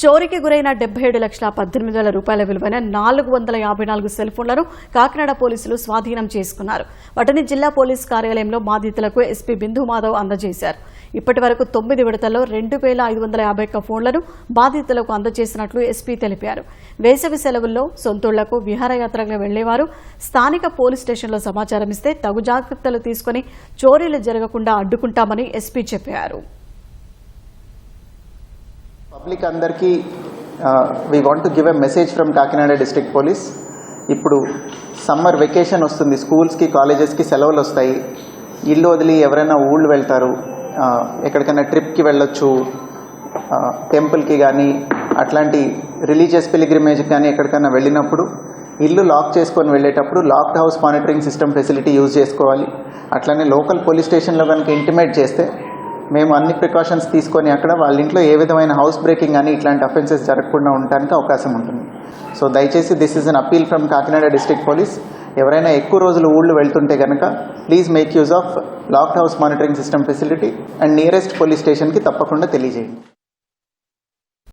చోరీకి గురైన డెబ్బై ఏడు లక్షల పద్దెనిమిది వేల రూపాయల విలువైన నాలుగు వందల యాభై నాలుగు సెల్ ఫోన్లను కాకినాడ పోలీసులు స్వాధీనం చేసుకున్నారు. వాటిని జిల్లా పోలీస్ కార్యాలయంలో బాధితులకు ఎస్పీ బిందు మాధవ్ అందజేశారు. ఇప్పటి వరకు తొమ్మిది విడతల్లో రెండు వేల ఐదు వందల యాభై ఒక్క ఫోన్లను బాధితులకు అందజేసినట్లు ఎస్పీ తెలిపారు. వేసవి సెలవుల్లో సొంతూళ్ళకు విహారయాత్రగా వెళ్ళేవారు స్థానిక పోలీస్ స్టేషన్లో సమాచారం ఇస్తే తగు జాగ్రత్తలు తీసుకుని చోరీలు జరగకుండా అడ్డుకుంటామని ఎస్పీ చెప్పారు. పబ్లిక్ అందరికీ we want to give a message from Kakinada district police. ఇప్పుడు సమ్మర్ వెకేషన్ వస్తుంది స్కూల్స్కి కాలేజెస్కి సెలవులు వస్తాయి. ఇల్లు వదిలి ఎవరైనా ఊళ్ళు వెళ్తారు ఎక్కడికైనా ట్రిప్కి వెళ్ళొచ్చు టెంపుల్కి కానీ అట్లాంటి రిలీజియస్ పిలిగ్రిమేజ్ కానీ ఎక్కడికైనా వెళ్ళినప్పుడు ఇల్లు లాక్ చేసుకొని వెళ్ళేటప్పుడు locked house monitoring system facility use చేసుకోవాలి. అట్లనే లోకల్ పోలీస్ స్టేషన్లో కనుక ఇంటిమేట్ చేస్తే మేము అన్ని ప్రికాషన్స్ తీసుకొని అక్కడ వాళ్ళ ఇంట్లో ఏ విధమైన హౌస్ బ్రేకింగ్ కానీ ఇట్లాంటి అఫెన్సెస్ జరగకుండా ఉండడానికి అవకాశం ఉంటుంది. సో దయచేసి this is an appeal from Kakinada district police ఎవరైనా ఎక్కువ రోజులు ఊళ్ళు వెళ్తుంటే కనుక please make use of locked house monitoring system facility and nearest police స్టేషన్కి తప్పకుండా తెలియజేయండి.